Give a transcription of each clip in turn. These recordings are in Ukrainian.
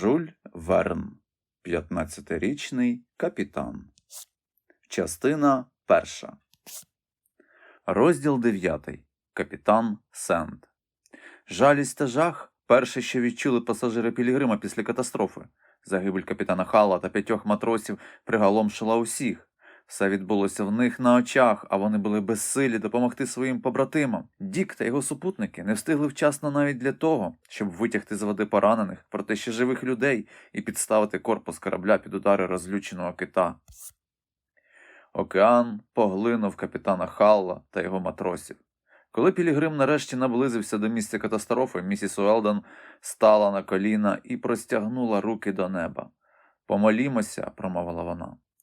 Жуль Верн, 15-річний капітан. Частина перша. Розділ 9. Капітан Сенд. Жалість та жах перше, що відчули пасажири Пілігрима після катастрофи. Загибель капітана Хала та п'ятьох матросів приголомшила усіх. Все відбулося в них на очах, а вони були безсилі допомогти своїм побратимам. Дік та його супутники не встигли вчасно навіть для того, щоб витягти з води поранених, проте ще живих людей і підставити корпус корабля під удари розлюченого кита. Океан поглинув капітана Халла та його матросів. Коли Пілігрим нарешті наблизився до місця катастрофи, місіс Уелдон стала на коліна і простягнула руки до неба. Помолімося, промовила вона.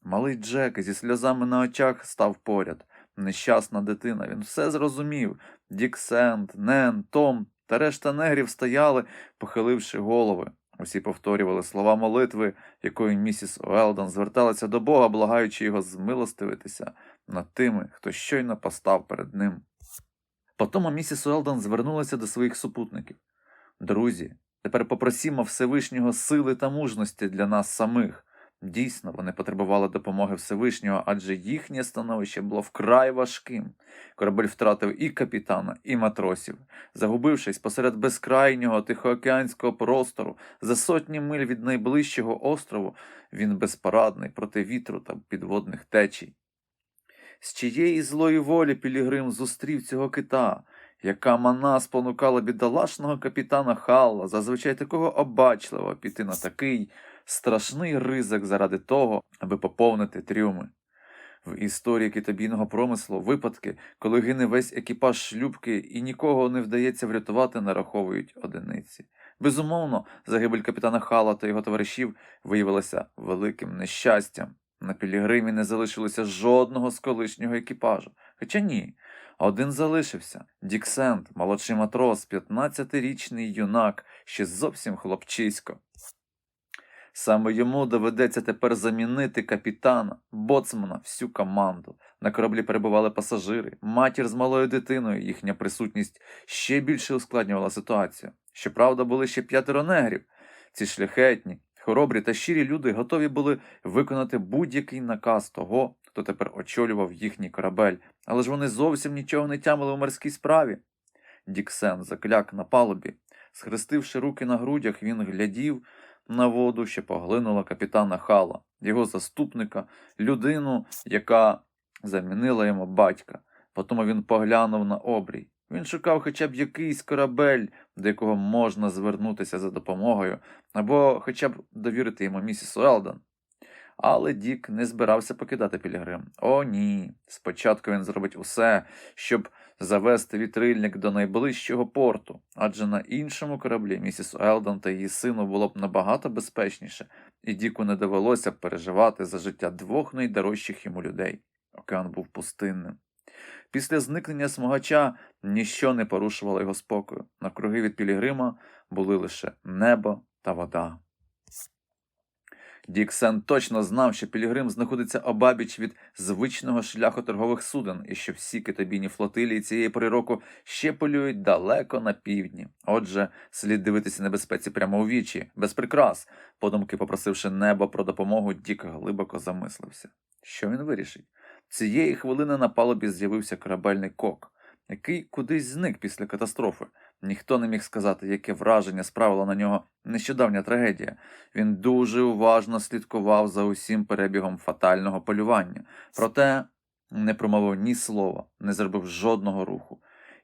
Малий Джек зі сльозами на очах став поряд. Нещасна дитина, він все зрозумів. Дік Сент, Нен, Том та решта негрів стояли, похиливши голови. Усі повторювали слова молитви, якою місіс Уелдон зверталася до Бога, благаючи його змилостивитися над тими, хто щойно постав перед ним. Потому місіс Уелдон звернулася до своїх супутників. Друзі, тепер попросімо Всевишнього сили та мужності для нас самих. Дійсно, вони потребували допомоги Всевишнього, адже їхнє становище було вкрай важким. Корабель втратив і капітана, і матросів. Загубившись посеред безкрайнього тихоокеанського простору, за сотні миль від найближчого острову, він безпорадний проти вітру та підводних течій. З чиєї злої волі Пілігрим зустрів цього кита, яка мана спонукала бідолашного капітана Халла, зазвичай такого обачливого піти на такий страшний ризик заради того, аби поповнити трюми. В історії китобійного промислу випадки, коли гине весь екіпаж шлюбки і нікого не вдається врятувати, нараховують одиниці. Безумовно, загибель капітана Хала та його товаришів виявилася великим нещастям. На Пілігримі не залишилося жодного з колишнього екіпажу. Хоча ні, один залишився Діксент, молодший матрос, 15-річний юнак, ще зовсім хлопчисько. Саме йому доведеться тепер замінити капітана, боцмана, всю команду. На кораблі перебували пасажири, матір з малою дитиною. Їхня присутність ще більше ускладнювала ситуацію. Щоправда, були ще п'ятеро негрів. Ці шляхетні, хоробрі та щирі люди готові були виконати будь-який наказ того, хто тепер очолював їхній корабель, але ж вони зовсім нічого не тямили у морській справі. Діксен закляк на палубі. Схрестивши руки на грудях, він глядів на воду, ще поглинула капітана Хала, його заступника, людину, яка замінила йому батька. Потім він поглянув на обрій. Він шукав хоча б якийсь корабель, до якого можна звернутися за допомогою, або хоча б довірити йому місіс Уелдон. Але Дік не збирався покидати Пілігрим. О, ні. Спочатку він зробить усе, щоб завести вітрильник до найближчого порту, адже на іншому кораблі місіс Елдон та її сину було б набагато безпечніше, і Діку не довелося переживати за життя двох найдорожчих йому людей. Океан був пустинним. Після зникнення смагача ніщо не порушувало його спокою. Навкруги від Пілігрима були лише небо та вода. Діксен точно знав, що Пілігрим знаходиться обабіч від звичного шляху торгових суден, і що всі китобійні флотилії цієї пори ще полюють далеко на півдні. Отже, слід дивитися небезпеці прямо у вічі, без прикрас. Подумки, попросивши небо про допомогу, Дік глибоко замислився. Що він вирішить? Цієї хвилини на палубі з'явився корабельний кок, який кудись зник після катастрофи. Ніхто не міг сказати, яке враження справила на нього нещодавня трагедія. Він дуже уважно слідкував за усім перебігом фатального полювання, проте не промовив ні слова, не зробив жодного руху.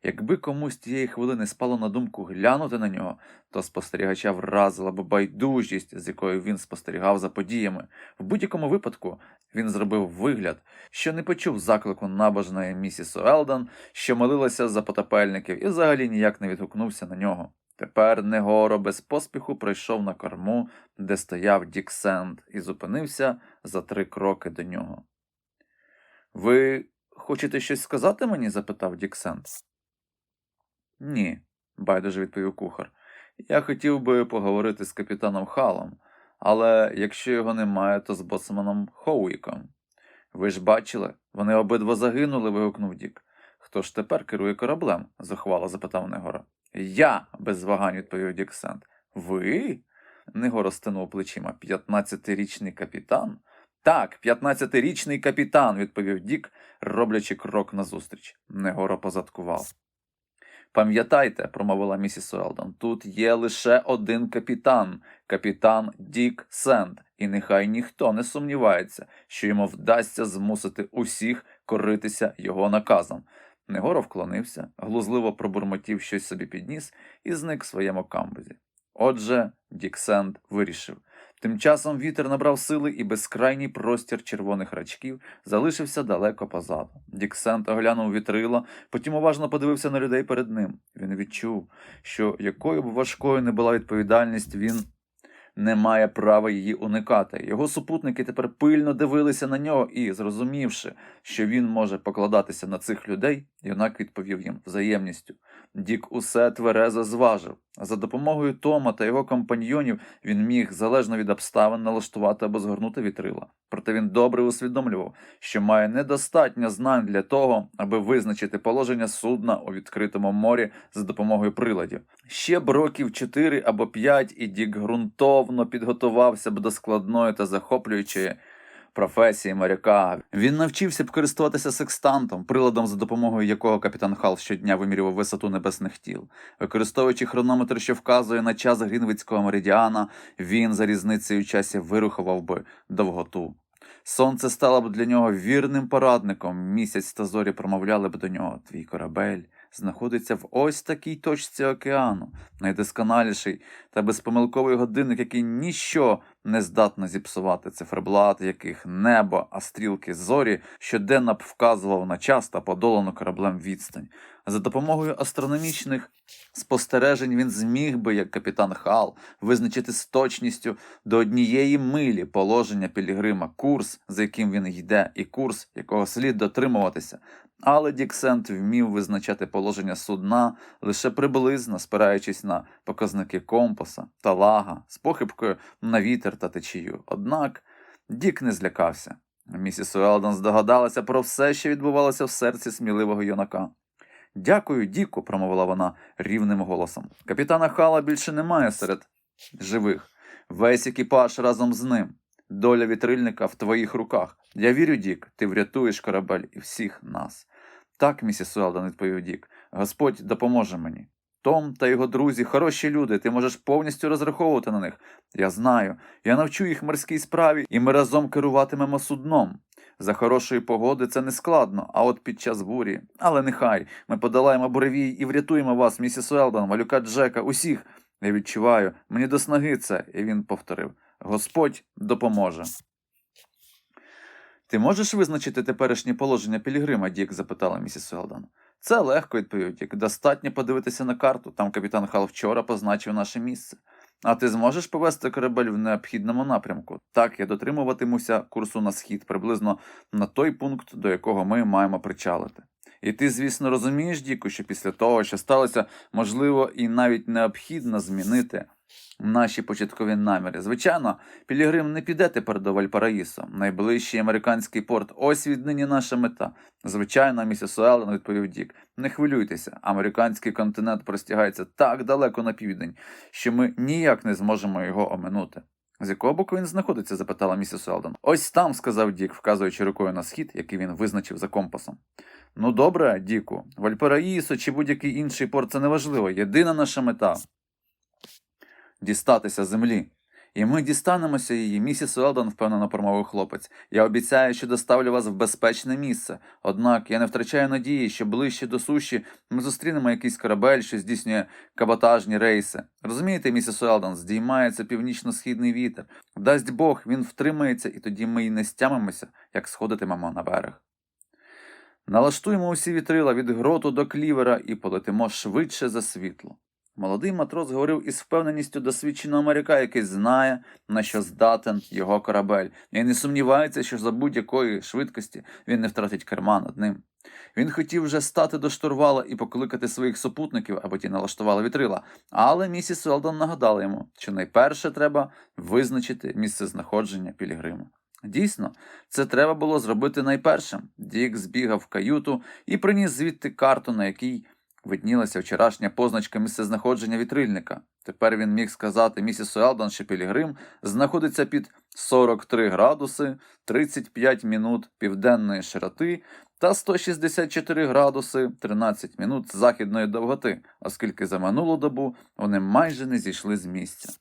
Якби комусь тієї хвилини спало на думку глянути на нього, то спостерігача вразила б байдужість, з якою він спостерігав за подіями. В будь-якому випадку він зробив вигляд, що не почув заклику набожної місіс Уелдон, що молилася за потопельників, і взагалі ніяк не відгукнувся на нього. Тепер Негоро без поспіху пройшов на корму, де стояв Дік Сенд, і зупинився за три кроки до нього. Ви хочете щось сказати мені? запитав Дік Сенд. Ні, байдуже відповів кухар. Я хотів би поговорити з капітаном Халом, але якщо його немає, то з боцманом Хоуіком. Ви ж бачили, вони обидва загинули, вигукнув Дік. Хто ж тепер керує кораблем? захвало запитав Негора. Я, без вагань відповів Дік Сент. Ви? Негоро стинув плечима. П'ятнадцятирічний капітан? Так, п'ятнадцятирічний капітан, відповів Дік, роблячи крок назустріч. Негоро позадкував. Пам'ятайте, промовила місіс Уелдон, тут є лише один капітан, капітан Дік Сенд, і нехай ніхто не сумнівається, що йому вдасться змусити усіх коритися його наказом. Негоро вклонився, глузливо пробурмотів щось собі підніс і зник в своєму камбузі. Отже, Дік Сенд вирішив. Тим часом вітер набрав сили і безкрайній простір червоних рачків залишився далеко позаду. Діксент оглянув вітрила, потім уважно подивився на людей перед ним. Він відчув, що якою б важкою не була відповідальність, він не має права її уникати. Його супутники тепер пильно дивилися на нього і, зрозумівши, що він може покладатися на цих людей, юнак відповів їм взаємністю. Дік усе тверезо зважив. За допомогою Тома та його компаньйонів він міг, залежно від обставин, налаштувати або згорнути вітрила. Проте він добре усвідомлював, що має недостатньо знань для того, аби визначити положення судна у відкритому морі за допомогою приладів. Ще б років чотири або п'ять, і Дік ґрунтовно підготувався б до складної та захоплюючої професії моряка. Він навчився б користуватися секстантом, приладом, за допомогою якого капітан Хал щодня вимірював висоту небесних тіл. Використовуючи хронометр, що вказує на час Грінвицького меридіана, він за різницею часі вирухував би довготу. Сонце стало б для нього вірним порадником. Місяць та зорі промовляли б до нього Твій корабель знаходиться в ось такій точці океану, найдосконаліший та безпомилковий годинник, який ніщо не здатно зіпсувати циферблат, яких небо, а стрілки зорі щоденно б вказував на час та подолану кораблем відстань. За допомогою астрономічних спостережень він зміг би, як капітан Хал, визначити з точністю до однієї милі положення Пілігрима, курс, за яким він йде, і курс, якого слід дотримуватися. Але Діксент вмів визначати положення судна лише приблизно, спираючись на показники компаса та лага, з похибкою на вітер та течію. Однак Дік не злякався. Місіс Уелдон здогадалася про все, що відбувалося в серці сміливого юнака. Дякую, Діку, промовила вона рівним голосом. Капітана Хала більше немає серед живих. Весь екіпаж разом з ним. Доля вітрильника в твоїх руках. Я вірю, Дік, ти врятуєш корабель і всіх нас. Так, місіс Уелдон, відповів Дік, Господь допоможе мені. Том та його друзі хороші люди, ти можеш повністю розраховувати на них. Я знаю. Я навчу їх морській справі, і ми разом керуватимемо судном. За хорошої погоди це не складно, а от під час бурі. Але нехай ми подолаємо буревій і врятуємо вас, місіс Уелдон, малюка Джека, усіх. Я відчуваю, мені до снаги це, і він повторив Господь допоможе. Ти можеш визначити теперішнє положення Пілігрима, Дік? запитала місіс Уелдон. Це легко, відповів Дік. Достатньо подивитися на карту. Там капітан Хал вчора позначив наше місце. А ти зможеш повести корабель в необхідному напрямку? Так, я дотримуватимуся курсу на схід, приблизно на той пункт, до якого ми маємо причалити. І ти, звісно, розумієш, Діку, що після того, що сталося, можливо, і навіть необхідно змінити наші початкові наміри. Звичайно, Пілігрим не піде тепер до Вальпараїсо. Найближчий американський порт. Ось віднині наша мета. Звичайно, місіс Уеллен, відповів Дік. Не хвилюйтеся, американський континент простягається так далеко на південь, що ми ніяк не зможемо його оминути. З якого боку він знаходиться? запитала місіс Уелдон. Ось там, сказав Дік, вказуючи рукою на схід, який він визначив за компасом. Ну добре, Діку, Вальпараїсо чи будь-який інший порт це неважливо. Єдина наша мета дістатися землі. І ми дістанемося її, місіс Уелдон, впевнено промовив хлопець. Я обіцяю, що доставлю вас в безпечне місце. Однак я не втрачаю надії, що ближче до суші ми зустрінемо якийсь корабель, що здійснює каботажні рейси. Розумієте, місіс Уелдон, здіймається північно-східний вітер. Дасть Бог, він втримається, і тоді ми й не стямимося, як сходитимемо на берег. Налаштуємо усі вітрила від гроту до клівера і полетимо швидше за світло. Молодий матрос говорив із впевненістю досвідченого моряка, який знає, на що здатен його корабель, і не сумнівається, що за будь-якої швидкості він не втратить керма над ним. Він хотів вже стати до штурвала і покликати своїх супутників, аби ті налаштували вітрила, але місіс Уелдон нагадала йому, що найперше треба визначити місце знаходження Пілігрима. Дійсно, це треба було зробити найпершим. Дік збігав в каюту і приніс звідти карту, на якій Виднілася вчорашня позначка місцезнаходження вітрильника. Тепер він міг сказати місіс Уелдон, що Пілігрим знаходиться під 43 градуси 35 мінут південної широти та 164 градуси 13 минут західної довготи, оскільки за минулу добу вони майже не зійшли з місця.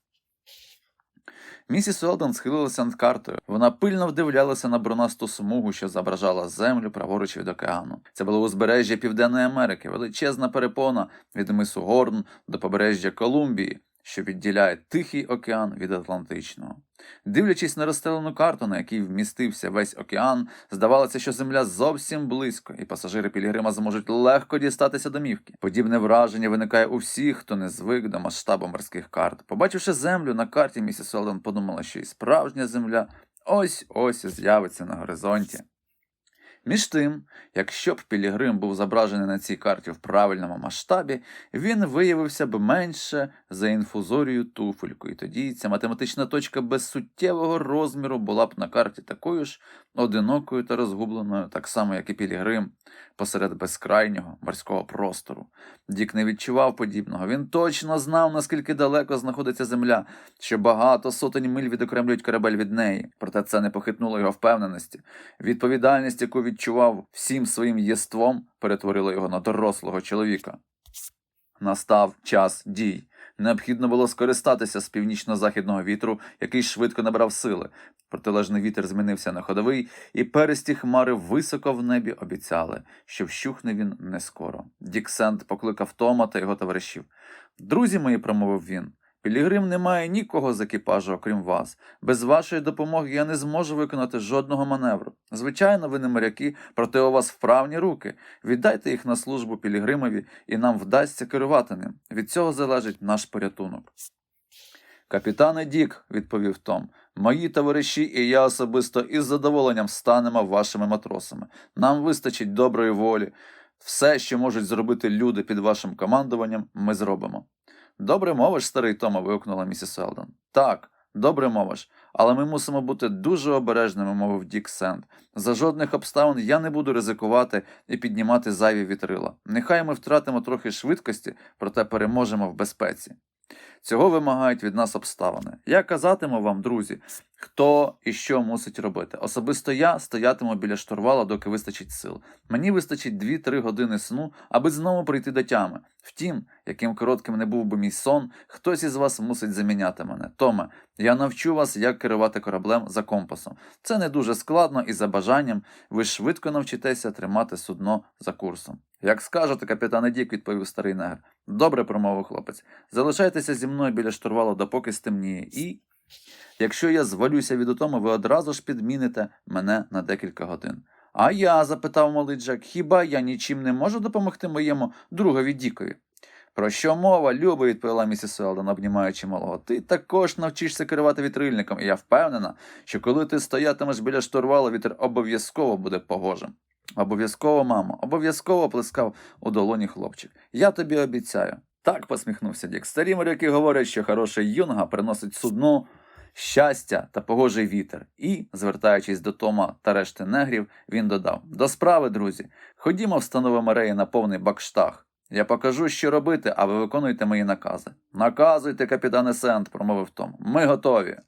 Місіс Уелден схилилася над картою. Вона пильно вдивлялася на бронасту смугу, що зображала землю праворуч від океану. Це було узбережжя Південної Америки, величезна перепона від мису Горн до побережжя Колумбії, що відділяє Тихий океан від Атлантичного. Дивлячись на розстелену карту, на якій вмістився весь океан, здавалося, що земля зовсім близько, і пасажири Пілігрима зможуть легко дістатися домівки. Подібне враження виникає у всіх, хто не звик до масштабу морських карт. Побачивши землю на карті, місіс Уелдон подумала, що і справжня земля ось ось з'явиться на горизонті. Між тим, якщо б Пілігрим був зображений на цій карті в правильному масштабі, він виявився б менше за інфузорію туфельку, і тоді ця математична точка без суттєвого розміру була б на карті такою ж одинокою та розгубленою, так само, як і Пілігрим, посеред безкрайнього морського простору. Дік не відчував подібного. Він точно знав, наскільки далеко знаходиться земля, що багато сотень миль відокремлюють корабель від неї. Проте це не похитнуло його впевненості. Відповідальність, яку відчував всім своїм єством, перетворила його на дорослого чоловіка. Настав час дій. Необхідно було скористатися з північно-західного вітру, який швидко набрав сили. Протилежний вітер змінився на ходовий, і пересті хмари високо в небі обіцяли, що вщухне він не скоро. Дік Сент покликав Тома та його товаришів. Друзі мої, промовив він. Пілігрим не має нікого з екіпажу, окрім вас. Без вашої допомоги я не зможу виконати жодного маневру. Звичайно, ви не моряки, проте у вас вправні руки. Віддайте їх на службу Пілігримові, і нам вдасться керувати ним. Від цього залежить наш порятунок. Капітане Дік, відповів Том, мої товариші і я особисто із задоволенням станемо вашими матросами. Нам вистачить доброї волі. Все, що можуть зробити люди під вашим командуванням, ми зробимо. Добре мовиш, старий Тома, вигукнула місіс Селдон. Так, добре мовиш, але ми мусимо бути дуже обережними, мовив Дік Сент. За жодних обставин я не буду ризикувати і піднімати зайві вітрила. Нехай ми втратимо трохи швидкості, проте переможемо в безпеці. Цього вимагають від нас обставини. Я казатиму вам, друзі, хто і що мусить робити. Особисто я стоятиму біля штурвала, доки вистачить сил. Мені вистачить 2-3 години сну, аби знову прийти до тями. Втім, яким коротким не був би мій сон, хтось із вас мусить заміняти мене. Томе, я навчу вас, як керувати кораблем за компасом. Це не дуже складно і за бажанням ви швидко навчитеся тримати судно за курсом. Як скажете, капітане Дік, відповів старий негр. Добре, промовив хлопець. Залишайтеся зі мною біля штурвалу, допоки стемніє, і. Якщо я звалюся від утоми, ви одразу ж підміните мене на декілька годин. А я, запитав малий Джек, хіба я нічим не можу допомогти моєму другові Дікові? Про що мова, Люба, відповіла місіс Уелдон, обнімаючи малого. Ти також навчишся керувати вітрильником, і я впевнена, що коли ти стоятимеш біля штурвалу, вітер обов'язково буде погожим. Обов'язково, мамо, обов'язково плескав у долоні хлопчик. Я тобі обіцяю. Так, посміхнувся Дік. Старі моряки говорять, що хороший юнга приносить судну щастя та погожий вітер. І, звертаючись до Тома та решти негрів, він додав: До справи, друзі, ходімо встановимо реї на повний бакштаг. Я покажу, що робити, а ви виконуйте мої накази. Наказуйте, капітане Сент, промовив Том. Ми готові.